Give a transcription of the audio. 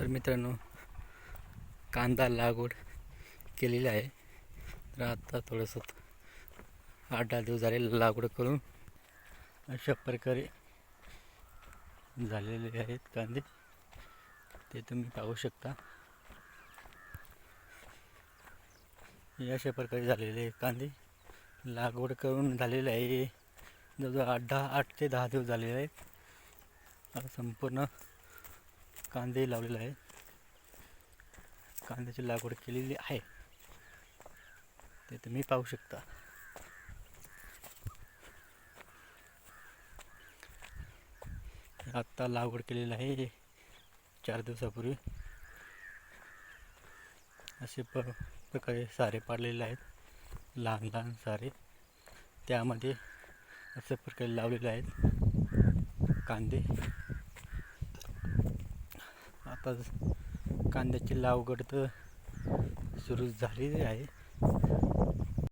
तर मित्रांनो कांदा लागवड केलेली आहे. तर आता थोडंसं आठ दहा दिवस झाले लागवड करून अशा प्रकारे झालेले आहेत कांदे. ते तुम्ही पाहू शकता. हे अशा प्रकारे झालेले कांदे. लागवड करून झालेले आहे. जवळजवळ आठ दहा आठ ते दहा दिवस झालेले आहेत. संपूर्ण कांदे लावलेले आहे कांद्याची लागवड केलेली आहे. ते तुम्ही पाहू शकता. आत्ता लागवड केलेली आहे चार दिवसापूर्वी. असे प प्रकारे सारे पाडलेले आहेत. लहान लहान सारे. त्यामध्ये अशा प्रकारे लावलेले आहेत कांदे. आता कांद्याची लागवड तर सुरू झालेली आहे.